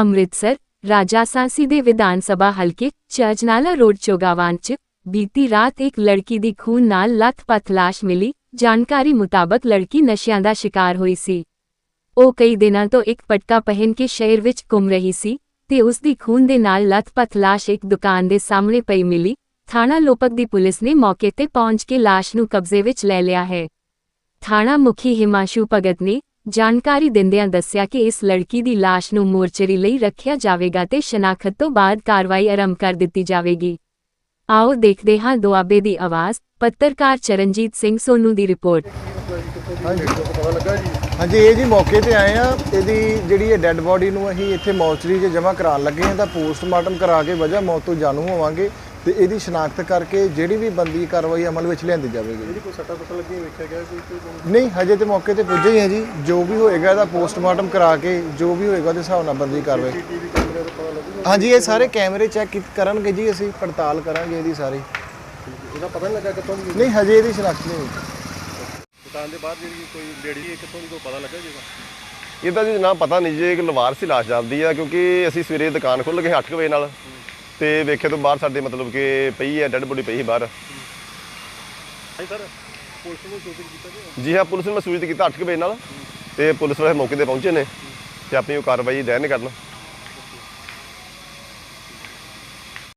ਅੰਮ੍ਰਿਤਸਰ ਰਾਜਾਸਾਂਸੀ ਦੇ ਵਿਧਾਨ ਸਭਾ ਹਲਕੇ, ਚਰਚਨਾਲਾ ਰੋਡ ਚੋਗਾਵਾਨ ਚ ਬੀਤੀ ਰਾਤ ਇੱਕ ਲੜਕੀ ਦੀ ਖੂਨ ਨਾਲ ਲੱਥ-ਪੱਥ ਲਾਸ਼ ਮਿਲੀ। ਜਾਣਕਾਰੀ ਮੁਤਾਬਕ ਲੜਕੀ ਨਸ਼ਿਆਂ ਦਾ ਸ਼ਿਕਾਰ ਹੋਈ ਸੀ। ਉਹ ਕਈ ਦਿਨਾਂ ਤੋਂ ਇੱਕ ਪਟਕਾ ਪਹਿਨ ਕੇ ਸ਼ਹਿਰ ਵਿੱਚ ਘੁੰਮ ਰਹੀ ਸੀ ਤੇ ਉਸ ਦੀ ਖੂਨ ਦੇ ਨਾਲ ਲੱਥ-ਪੱਥ ਲਾਸ਼ ਇੱਕ ਦੁਕਾਨ ਦੇ ਸਾਹਮਣੇ ਪਈ ਮਿਲੀ। ਥਾਣਾ ਲੋਪਕ ਦੀ ਪੁਲਿਸ ਨੇ ਮੌਕੇ ਤੇ ਪਹੁੰਚ ਕੇ ਲਾਸ਼ ਨੂੰ ਕਬਜ਼ੇ ਵਿੱਚ ਲੈ ਲਿਆ ਹੈ। ਥਾਣਾ ਮੁਖੀ ਹਿਮਾਸ਼ੂ ਭਗਤ ਨੇ ਜਾਣਕਾਰੀ ਦਿੰਦਿਆਂ ਦੱਸਿਆ ਕਿ ਇਸ ਲੜਕੀ ਦੀ ਲਾਸ਼ ਨੂੰ ਮੋਰਚਰੀ ਲਈ ਰੱਖਿਆ ਜਾਵੇਗਾ ਤੇ ਸ਼ਨਾਖਤ ਤੋਂ ਬਾਅਦ ਕਾਰਵਾਈ ਆਰੰਭ ਕਰ ਦਿੱਤੀ ਜਾਵੇਗੀ। ਆਓ ਦੇਖਦੇ ਹਾਂ ਦੁਆਬੇ ਦੀ ਆਵਾਜ਼, ਪੱਤਰਕਾਰ ਚਰਨਜੀਤ ਸਿੰਘ ਸੋਨੂ ਦੀ ਰਿਪੋਰਟ। ਹਾਂਜੀ ਹਾਂਜੀ ਇਹ ਜੀ ਮੌਕੇ ਤੇ ਆਏ ਆ ਇਹਦੀ ਜਿਹੜੀ ਇਹ ਡੈੱਡ ਬੋਡੀ ਨੂੰ ਅਸੀਂ ਇੱਥੇ ਮੌਚਰੀ 'ਚ ਜਮ੍ਹਾਂ ਕਰਾਉਣ ਲੱਗੇ ਹਾਂ ਤਾਂ ਪੋਸਟਮਾਰਟਮ ਕਰਾ ਕੇ ਵਜ੍ਹਾ ਮੌਤ ਤੋਂ ਜਾਣੂ ਹੋਵਾਂਗੇ। ਤੇ ਇਹਦੀ ਸ਼ਨਾਖਤ ਕਰਕੇ ਜਿਹੜੀ ਵੀ ਬੰਦੀ ਕਾਰਵਾਈ ਅਮਲ ਵਿੱਚ ਲਿਆਂਦੀ ਜਾਵੇਗੀ। ਇਹਦੀ ਕੋਈ ਸੱਟਾ ਸੁੱਟਾ ਲੱਗੀ ਵੇਖਿਆ ਗਿਆ ਕੋਈ ਕੋਈ ਨਹੀਂ ਹਜੇ ਤੇ ਮੌਕੇ ਤੇ ਪੁੱਜੇ ਹੀ ਹਾਂ ਜੀ। ਜੋ ਵੀ ਹੋਏਗਾ ਇਹਦਾ ਪੋਸਟਮਾਰਟਮ ਕਰਾ ਕੇ ਜੋ ਵੀ ਹੋਏਗਾ ਉਹਦੇ ਹਿਸਾਬ ਨਾਲ ਬੰਦੀ ਕਾਰਵਾਈ। ਪਤਾ ਹਾਂਜੀ ਇਹ ਸਾਰੇ ਕੈਮਰੇ ਚੈੱਕ ਕਰਨਗੇ ਜੀ ਅਸੀਂ ਪੜਤਾਲ ਕਰਾਂਗੇ ਇਹਦੀ ਸਾਰੀ। ਇਹਦਾ ਪਤਾ ਨਹੀਂ ਲੱਗਾ ਕਿੱਥੋਂ ਦੀ ਨਹੀਂ ਹਜੇ ਇਹਦੀ ਸ਼ਨਾਖਤ ਨਹੀਂ ਹੋਈ। ਦੁਕਾਨ ਦੇ ਬਾਹਰ ਜਿਹੜੀ ਕੋਈ ਲੇਡੀ ਹੈ ਕਿੱਥੋਂ ਦੀ ਕੋਈ ਪਤਾ ਲੱਗਾ ਜੀਗਾ ਇਹਦਾ? ਜੀ ਨਾ ਪਤਾ ਨਹੀਂ ਜੇ ਇੱਕ ਲਵਾਰ ਸੀ ਲਾਸ਼ ਜਾਂਦੀ ਆ ਕਿਉਂਕਿ ਅਸੀਂ ਸਵੇਰੇ ਦੁਕਾਨ ਖੁੱਲ੍ਹ ਗਏ 8 ਵਜੇ ਨਾਲ ਤੇ ਵੇਖੇ ਤੋਂ ਬਾਹਰ ਸਾਡੇ ਮਤਲਬ ਕਿ ਪਈ ਹੈ ਡੈਡ ਬੋਡੀ ਪਈ ਸੀ ਬਾਹਰ। ਹਾਂਜੀ ਸਰ ਪੁਲਿਸ ਨੂੰ ਸੂਚਿਤ ਕੀਤਾ ਜੀ? ਜੀ ਹਾਂ ਪੁਲਿਸ ਨੂੰ ਮੈਂ ਸੂਚਿਤ ਕੀਤਾ 8 ਵਜੇ ਨਾਲ ਤੇ ਪੁਲਿਸ ਵਾਲੇ ਮੌਕੇ ਤੇ ਪਹੁੰਚੇ ਨੇ ਤੇ ਆਪਣੀ ਉਹ ਕਾਰਵਾਈ ਦੈਨ ਕਰਨ।